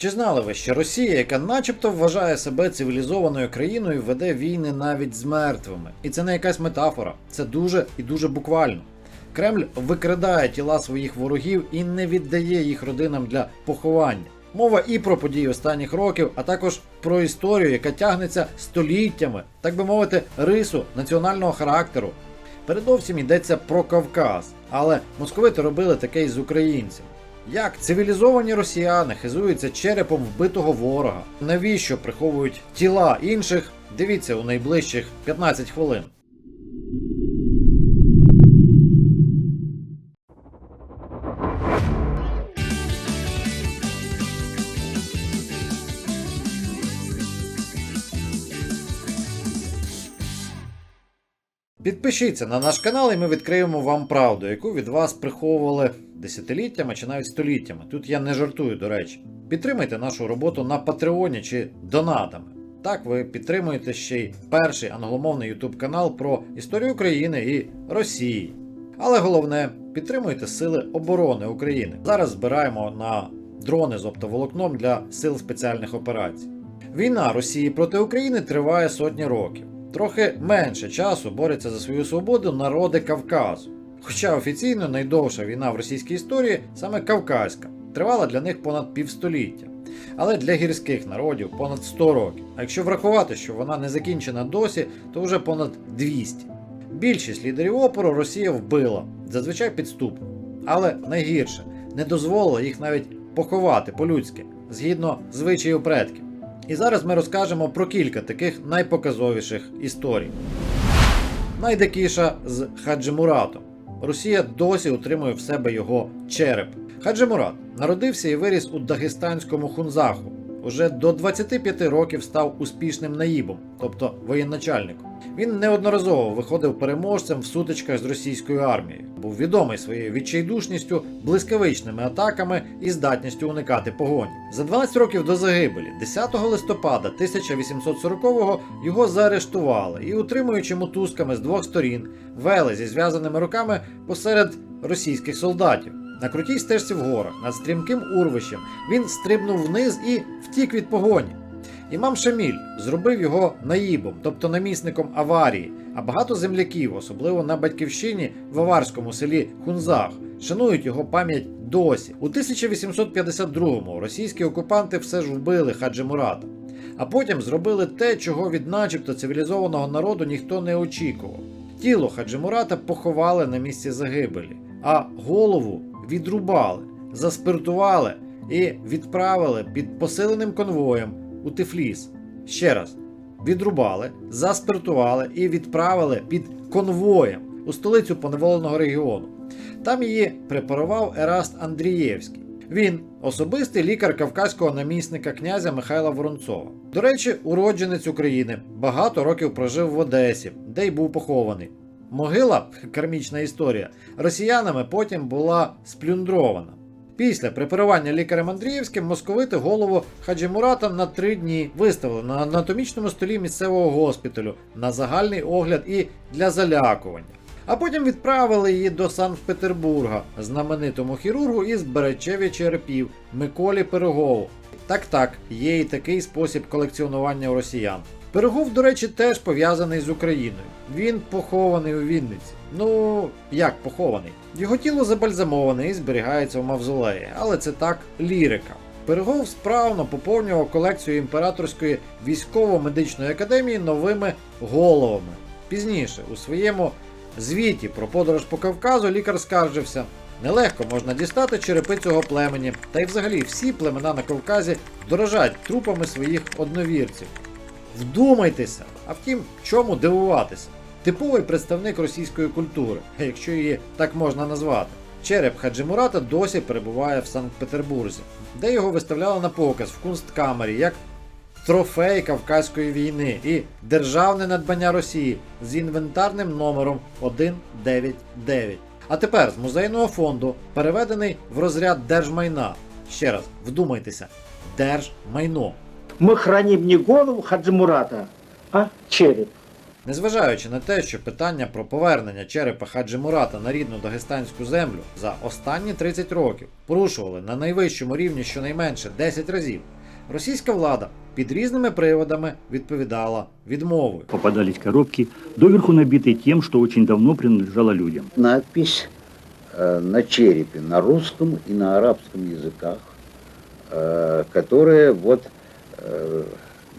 Чи знали ви, що Росія, яка начебто вважає себе цивілізованою країною, веде війни навіть з мертвими? І це не якась метафора, це дуже і дуже буквально. Кремль викрадає тіла своїх ворогів і не віддає їх родинам для поховання. Мова і про події останніх років, а також про історію, яка тягнеться століттями, так би мовити, рису національного характеру. Передовсім йдеться про Кавказ, але московити робили таке і з українців. Як цивілізовані росіяни хизуються черепом вбитого ворога? Навіщо приховують тіла інших? Дивіться у найближчих 15 хвилин. Підпишіться на наш канал, і ми відкриємо вам правду, яку від вас приховували десятиліттями чи навіть століттями. Тут я не жартую, до речі. Підтримайте нашу роботу на Патреоні чи донатами. Так, ви підтримуєте ще й перший англомовний YouTube канал про історію України і Росії. Але головне, підтримуйте Сили оборони України. Зараз збираємо на дрони з оптоволокном для сил спеціальних операцій. Війна Росії проти України триває сотні років. Трохи менше часу борються за свою свободу народи Кавказу. Хоча офіційно найдовша війна в російській історії саме Кавказька, тривала для них понад півстоліття. Але для гірських народів понад 100 років. А якщо врахувати, що вона не закінчена досі, то вже понад 200. Більшість лідерів опору Росія вбила, зазвичай підступно. Але найгірше не дозволила їх навіть поховати по-людськи, згідно звичаїв предків. І зараз ми розкажемо про кілька таких найпоказовіших історій. Найдикіша з Хаджимуратом. Росія досі утримує в себе його череп. Хаджимурат народився і виріс у дагестанському хунзаху. Уже до 25 років став успішним наїбом, тобто воєначальником. Він неодноразово виходив переможцем в сутичках з російською армією. Був відомий своєю відчайдушністю, блискавичними атаками і здатністю уникати погоні. За 12 років до загибелі, 10 листопада 1840-го його заарештували і, утримуючи мотузками з двох сторін, вели зі зв'язаними руками посеред російських солдатів. На крутій стежці в горах над стрімким урвищем він стрибнув вниз і втік від погоні. Імам Шаміль зробив його наїбом, тобто намісником аварії, а багато земляків, особливо на батьківщині в аварському селі Хунзах, шанують його пам'ять досі. У 1852-му російські окупанти все ж вбили Хаджи Мурата, а потім зробили те, чого від начебто цивілізованого народу ніхто не очікував. Тіло Хаджи Мурата поховали на місці загибелі, а голову відрубали, заспиртували і відправили під посиленим конвоєм у Тифліс. Ще раз, відрубали, заспиртували і відправили під конвоєм у столицю поневоленого регіону. Там її препарував Ераст Андрієвський. Він особистий лікар кавказького намісника князя Михайла Воронцова. До речі, уродженець України багато років прожив в Одесі, де й був похований. Могила, кармічна історія, росіянами потім була сплюндрована. Після препарування лікарем Андріївським московити голову Хаджі Мурата на три дні виставили на анатомічному столі місцевого госпіталю на загальний огляд і для залякування. А потім відправили її до Санкт-Петербурга знаменитому хірургу із Беречеві черепів Миколі Пирогову. Так так, є і такий спосіб колекціонування росіян. Пирогов, до речі, теж пов'язаний з Україною. Він похований у Вінниці. Ну, як похований? Його тіло забальзамоване і зберігається в мавзолеї, але це так лірика. Пирогов справно поповнював колекцію імператорської військово-медичної академії новими головами. Пізніше, у своєму звіті про подорож по Кавказу, лікар скаржився. Нелегко можна дістати черепи цього племені, та й взагалі всі племена на Кавказі дорожать трупами своїх одновірців. Вдумайтеся, а втім, чому дивуватися? Типовий представник російської культури, якщо її так можна назвати. Череп Хаджимурата досі перебуває в Санкт-Петербурзі, де його виставляли на показ в кунсткамері як трофей Кавказької війни і державне надбання Росії з інвентарним номером 199. А тепер з музейного фонду переведений в розряд держмайна. Ще раз, вдумайтеся, держмайно. Мы храним не голову Хаджи Мурата, а череп. Незважаючи на те, що питання про повернення черепа Хаджі Мурата на рідну дагестанську землю за останні 30 років порушували на найвищому рівні щонайменше 10 разів, російська влада під різними приводами відповідала відмовою. Попадались коробки, доверху набитые тем, что очень давно принадлежало людям. надпись э, на черепе на русском и на арабском языках, э, которая вот э,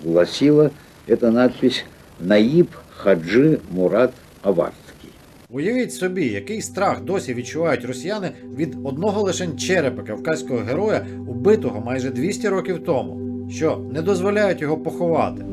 гласила, эта надпись «Наиб Хаджи Мурат Аварский». Уявіть собі, який страх досі відчувають росіяни від одного лише черепа кавказького героя, убитого майже 200 років тому, що не дозволяють його поховати.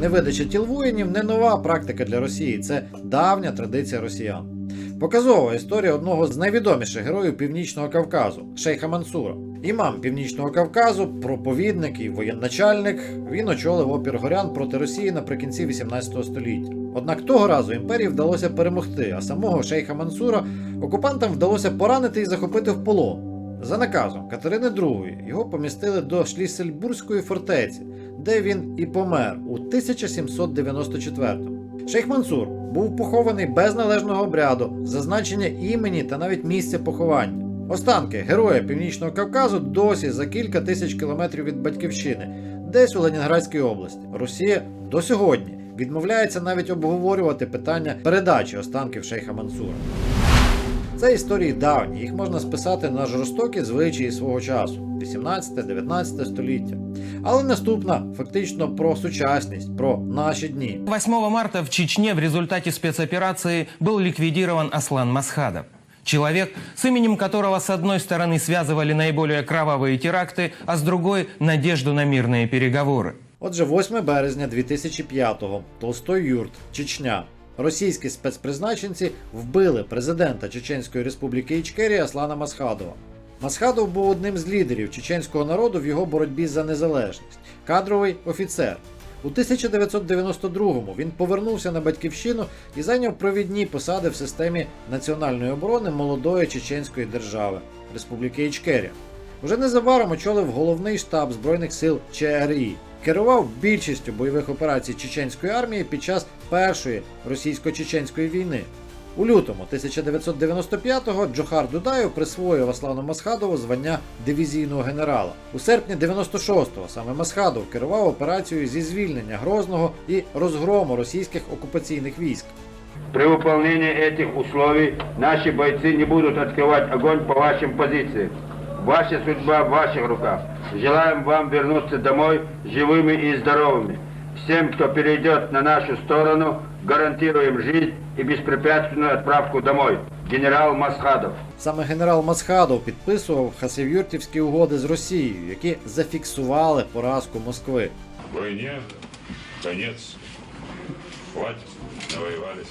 Невидача тіл воїнів не нова практика для Росії, це давня традиція росіян. Показова історія одного з найвідоміших героїв Північного Кавказу Шейха Мансура. Імам Північного Кавказу, проповідник і воєначальник, він очолив опір горян проти Росії наприкінці 18 століття. Однак того разу імперії вдалося перемогти, а самого шейха Мансура окупантам вдалося поранити і захопити в полон. За наказом Катерини II його помістили до Шліссельбурзької фортеці, де він і помер у 1794-му. Шейх Мансур був похований без належного обряду, зазначення імені та навіть місця поховання. Останки героя Північного Кавказу досі за кілька тисяч кілометрів від батьківщини, десь у Ленінградській області. Росія до сьогодні відмовляється навіть обговорювати питання передачі останків шейха Мансура. Це історії давні, їх можна списати на жорстокі звичаї свого часу 18-19 століття. Але наступна фактично про сучасність, про наші дні. 8 марта в Чечне в результате спецоперации был ликвидирован Аслан Масхадов. Человек, с именем которого с одной стороны связывали наиболее кровавые теракты, а с другой – надежду на мирные переговоры. Отже, 8 березня 2005-го, Толстой Юрт, Чечня. Російські спецпризначенці вбили президента Чеченської республіки Ічкерія Аслана Масхадова. Масхадов був одним з лідерів чеченського народу в його боротьбі за незалежність, кадровий офіцер. У 1992-му він повернувся на батьківщину і зайняв провідні посади в системі національної оборони молодої чеченської держави Республіки Ічкерія. Уже незабаром очолив головний штаб Збройних сил ЧРІ, керував більшістю бойових операцій чеченської армії під час Першої російсько-чеченської війни. У лютому 1995-го Джохар Дудаєв присвоїв Аслану Масхадову звання дивізійного генерала. У серпні 96-го саме Масхадов керував операцією зі звільнення Грозного і розгрому російських окупаційних військ. При выполнении этих условий наши бойцы не будут открывать огонь по вашим позициям. Ваша судьба в ваших руках. Желаем вам вернуться домой живыми и здоровыми. Всем, кто перейдет на нашу сторону, гарантируем жизнь и беспрепятственную отправку домой. Генерал Масхадов. Саме генерал Масхадов підписував хасавюртівські угоди з Росією, які зафіксували поразку Москви. Войне конец. Хватит, навоевались.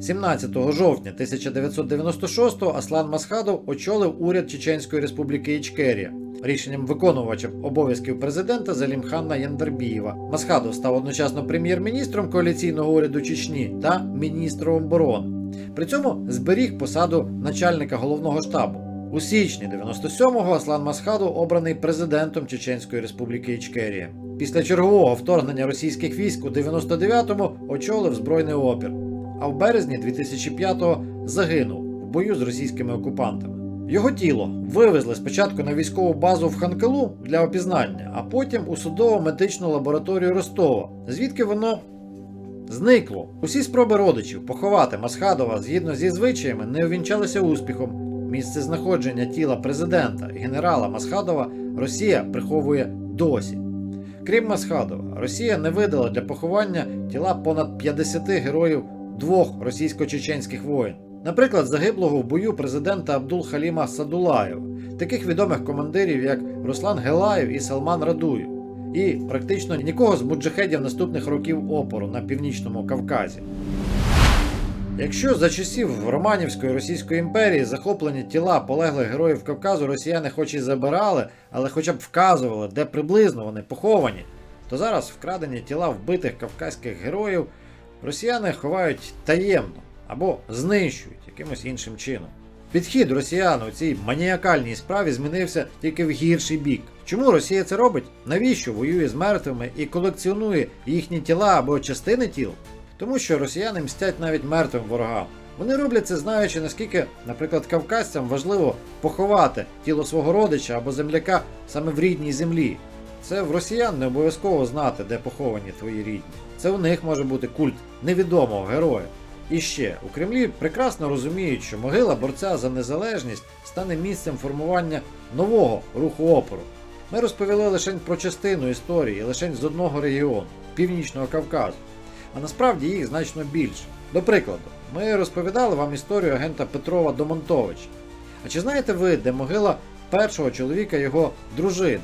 17 жовтня 1996-го Аслан Масхадов очолив уряд Чеченської республіки Ічкерія. Рішенням виконувача обов'язків президента Залімхана Яндарбієва Масхадов став одночасно прем'єр-міністром коаліційного уряду Чечні та міністром оборони. При цьому зберіг посаду начальника головного штабу. У січні 97-го Аслан Масхадов обраний президентом Чеченської республіки Ічкерія. Після чергового вторгнення російських військ у 99-му очолив збройний опір а в березні 2005-го загинув в бою з російськими окупантами. Його тіло вивезли спочатку на військову базу в Ханкалу для опізнання, а потім у судово-медичну лабораторію Ростова, звідки воно зникло. Усі спроби родичів поховати Масхадова згідно зі звичаями не увінчалися успіхом. Місце знаходження тіла президента і генерала Масхадова Росія приховує досі. Крім Масхадова, Росія не видала для поховання тіла понад 50 героїв двох російсько-чеченських воїн. Наприклад, загиблого в бою президента Абдул Халіма Садулаєва, таких відомих командирів, як Руслан Гелаєв і Салман Радуєв, і практично нікого з муджахедів наступних років опору на північному Кавказі. Якщо за часів Романівської Російської імперії захоплені тіла полеглих героїв Кавказу росіяни хоч і забирали, але хоча б вказували, де приблизно вони поховані, то зараз вкрадені тіла вбитих кавказьких героїв росіяни ховають таємно або знищують якимось іншим чином. Підхід росіян у цій маніакальній справі змінився тільки в гірший бік. Чому Росія це робить? Навіщо воює з мертвими і колекціонує їхні тіла або частини тіл? Тому що росіяни мстять навіть мертвим ворогам. Вони роблять це, знаючи, наскільки, наприклад, кавказцям важливо поховати тіло свого родича або земляка саме в рідній землі. Це в росіян не обов'язково знати, де поховані твої рідні. Це у них може бути культ невідомого героя. І ще у Кремлі прекрасно розуміють, що могила борця за незалежність стане місцем формування нового руху опору. Ми розповіли лише про частину історії, лише з одного регіону Північного Кавказу. А насправді їх значно більше. До прикладу, ми розповідали вам історію агента Петрова Домонтовича. А чи знаєте ви, де могила першого чоловіка його дружини,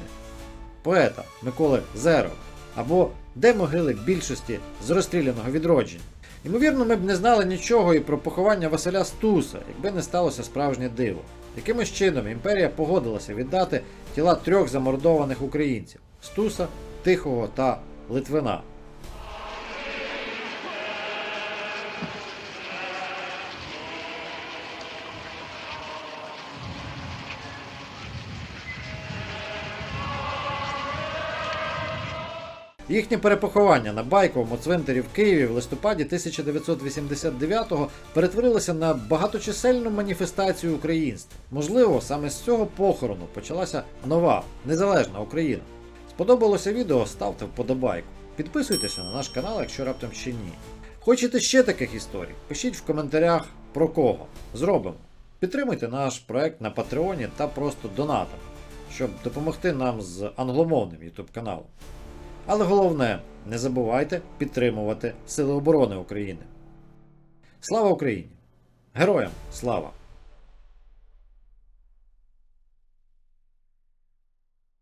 поета Миколи Зерова? Або де могили більшості з розстріляного відродження? Ймовірно, ми б не знали нічого і про поховання Василя Стуса, якби не сталося справжнє диво. Якимось чином імперія погодилася віддати тіла трьох замордованих українців Стуса, Тихого та Литвина. Їхнє перепоховання на байковому цвинтарі в Києві в листопаді 1989-го перетворилося на багаточисельну маніфестацію українства. Можливо, саме з цього похорону почалася нова незалежна Україна. Сподобалося відео, ставте вподобайку. Підписуйтеся на наш канал, якщо раптом ще ні. Хочете ще таких історій? Пишіть в коментарях про кого. Зробимо. Підтримуйте наш проект на Патреоні та просто донатом, щоб допомогти нам з англомовним YouTube каналом. Але головне, не забувайте підтримувати Сили оборони України. Слава Україні! Героям слава!